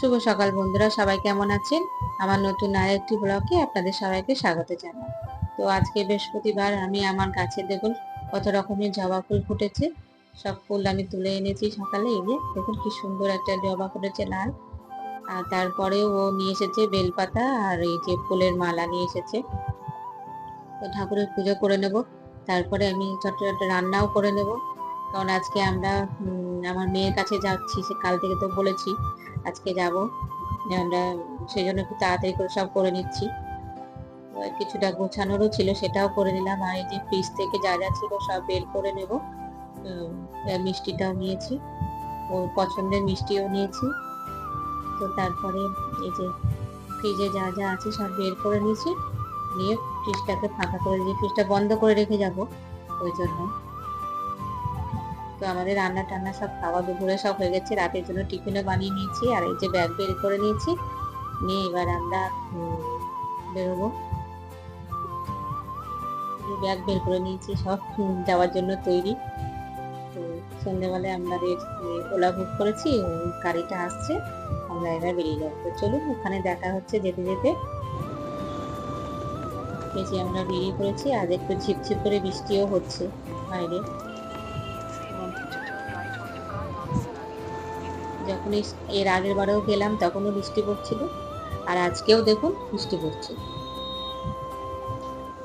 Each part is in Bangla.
শুভ সকাল বন্ধুরা, সবাই কেমন আছেন? আমার নতুন আর একটি ব্লগে আপনাদের সবাইকে স্বাগত জানাই। তো আজকে বৃহস্পতিবার, আমি আমার গাছে দেখুন কত রকমের জবা ফুল ফুটেছে। সব ফুল আমি তুলে এনেছি সকালে যে দেখুন কি সুন্দর একটা জবা ফুটেছে লাল। আর তারপরে ও নিয়ে এসেছে বেলপাতা আর এই যে ফুলের মালা নিয়ে এসেছে। তো ঠাকুরের পুজো করে নেব। তারপরে আমি চটচট রান্নাও করে নেব। কারণ আজকে আমরা আমার মেয়ের কাছে যাচ্ছি, সে কাল থেকে তো বলেছি। আজকে যাব। আমরা সেই জন্য একটু তাড়াতাড়ি করে সব করে নিচ্ছি। কিছুটা গোছানোরও ছিল, সেটাও করে নিলাম। আর এই যে ফ্রিজ থেকে যা যা ছিল সব বের করে নেব। মিষ্টিটাও নিয়েছি। ওর পছন্দের মিষ্টিও নিয়েছি। তো তারপরে এই যে ফ্রিজে যা যা আছে সব বের করে নিয়েছি। নিয়ে ফ্রিজটাকে ফাঁকা করে দিয়ে ফ্রিজটা বন্ধ করে রেখে যাব। ওই জন্য। তো আমাদের রান্না টান্না সব খাওয়া দুপুরে সব হয়ে গেছে। রাতের জন্য টিফিনও বানিয়ে নিয়েছি আর এই যে ব্যাগ বের করে নিয়েছি। নিয়ে এবার আমরা বেরোবো। ব্যাগ বের করে নিয়েছি সব যাওয়ার জন্য তৈরি। তো সন্ধ্যেবেলায় আমাদের ওলা বুক করেছি গাড়িটা আসছে। আমরা এবার বেরিয়ে যাব। তো চলুন, ওখানে দেখা হচ্ছে যেতে যেতে। আমরা বেরিয়ে পড়েছি, আর একটু ঝিপঝিপ করে বৃষ্টিও হচ্ছে বাইরে। যখন এর আগের বারেও গেলাম, তখনও বৃষ্টি পড়ছিল। আর আজকেও দেখুন, বৃষ্টি পড়ছে।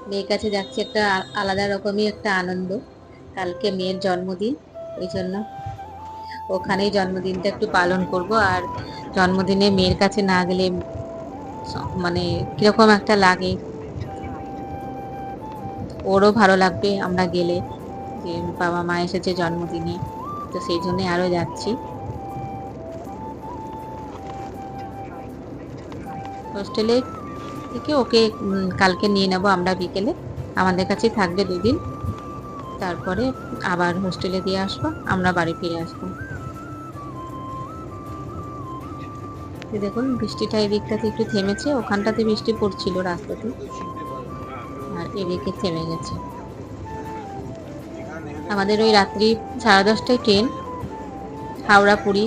মেয়ের কাছে যাচ্ছে একটা আলাদা রকমই একটা আনন্দ। কালকে মেয়ের জন্মদিন ওই জন্য ওখানেই জন্মদিনটা একটু পালন করব। আর জন্মদিনে মেয়ের কাছে না গেলে মানে কীরকম একটা লাগে। ওরও ভালো লাগবে আমরা গেলে। যে বাবা মা এসেছে জন্মদিনে, তো সেই জন্যে আরও যাচ্ছি। হোস্টেলে থেকে ওকে কালকে নিয়ে নেব আমরা বিকেলে। আমাদের কাছেই থাকবে দুদিন। তারপরে আবার হোস্টেলে দিয়ে আসব, আমরা বাড়ি ফিরে আসব। দেখুন, বৃষ্টিটা এই দিকটাতে একটু থেমেছে, ওখানটাতে বৃষ্টি পড়ছিল রাস্তাতে। আর এদিকে থেমে গেছে। আমাদের ওই রাত্রি সাড়ে দশটায় ট্রেন হাওড়া পুরী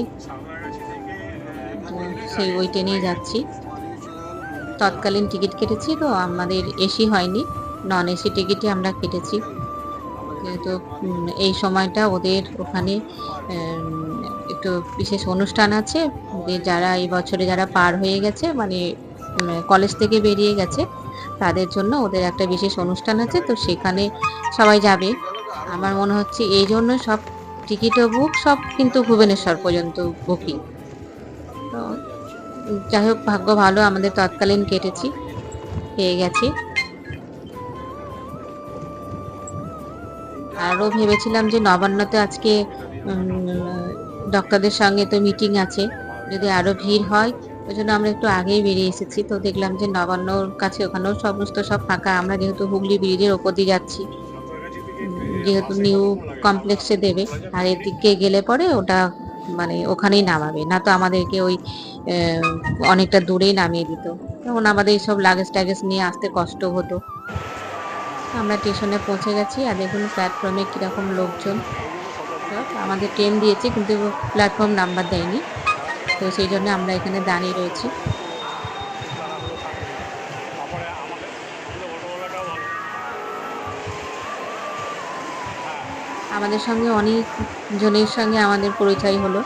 সেই ওই ট্রেনেই যাচ্ছি। তৎকালীন টিকিট কেটেছি তো আমাদের এসি হয়নি। নন এসি টিকিটই আমরা কেটেছি। উম, এই সময়টা ওদের ওখানে একটু বিশেষ অনুষ্ঠান আছে যারা এই বছরে যারা পার হয়ে গেছে মানে কলেজ থেকে বেরিয়ে গেছে তাদের জন্য ওদের একটা বিশেষ অনুষ্ঠান আছে তো সেখানে সবাই যাবে। আমার মনে হচ্ছে এই জন্য সব টিকিটও বুক সব কিন্তু ভুবনেশ্বর পর্যন্ত বুকিং তো যাই হোক, ভাগ্য ভালো, আমাদের তৎকালীন কেটেছি, পেয়ে গেছি। আরও ভেবেছিলাম যে নবান্নতে আজকে ডক্টরদের সঙ্গে তো মিটিং আছে, যদি আরও ভিড় হয়, ওই জন্য আমরা একটু আগেই বেরিয়ে এসেছি। তো দেখলাম যে নবান্নর কাছে ওখানেও সমস্ত সব ফাঁকা, আমরা যেহেতু হুগলি ব্রিজের ওপর দিয়ে যাচ্ছি যেহেতু নিউ কমপ্লেক্সে দেবে, আর এদিকে গেলে পরে ওটা মানে ওখানেই নামাবে। না তো আমাদেরকে ওই অনেকটা দূরেই নামিয়ে দিত। তখন আমাদের সব লাগেজ টাগেজ নিয়ে আসতে কষ্ট হতো। আমরা স্টেশনে পৌঁছে গেছি আর দেখুন প্ল্যাটফর্মে কীরকম লোকজন। আমাদের ট্রেন দিয়েছে কিন্তু প্ল্যাটফর্ম নাম্বার দেয়নি। তো সেই জন্য আমরা এখানে দাঁড়িয়ে রয়েছি। আমাদের সঙ্গে অনেক জনের সঙ্গে আমাদের পরিচয় হলো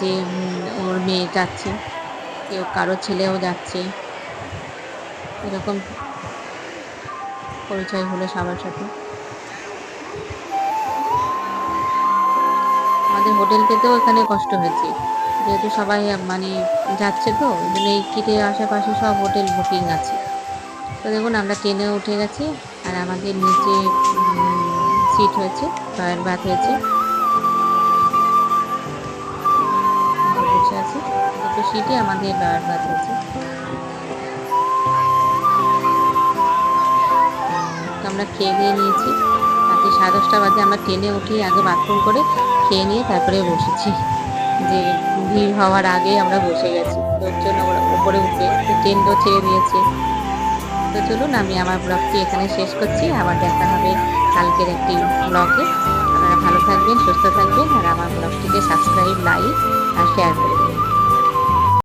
যে ওর মেয়ে যাচ্ছে, কেউ কারও ছেলেও যাচ্ছে। এরকম পরিচয় হলো সবার সাথে। আমাদের হোটেল পেতেও এখানে কষ্ট হয়েছে। যেহেতু সবাই মানে যাচ্ছে তো, এই কিটের আশেপাশে সব হোটেল বুকিং আছে। তো দেখুন, আমরা ট্রেনে উঠে গেছি, আর আমাদের নিচে সিট হয়েছে টয়ের বাথ হয়েছে। দুটো সিটে আমাদের লয়ার বাথ হয়েছে। আমরা খেয়ে দিয়ে নিয়েছি। রাতে সাড়ে দশটা বাজে আমরা ট্রেনে উঠি, আগে বাথরুম করে খেয়ে নিয়ে তারপরে বসেছি। যে ভিড় হওয়ার আগে আমরা বসে গেছি। লোকজন ওরা উপরে উঠে তো ট্রেনও ছেড়ে দিয়েছে। তো চলুন, আমি আমার ব্লগটি এখানে শেষ করছি। আবার দেখা হবে কালকের একটি ব্লগে আপনারা ভালো থাকবেন, সুস্থ থাকবেন, আর আমার ব্লগটিকে সাবস্ক্রাইব লাইক আর শেয়ার করবেন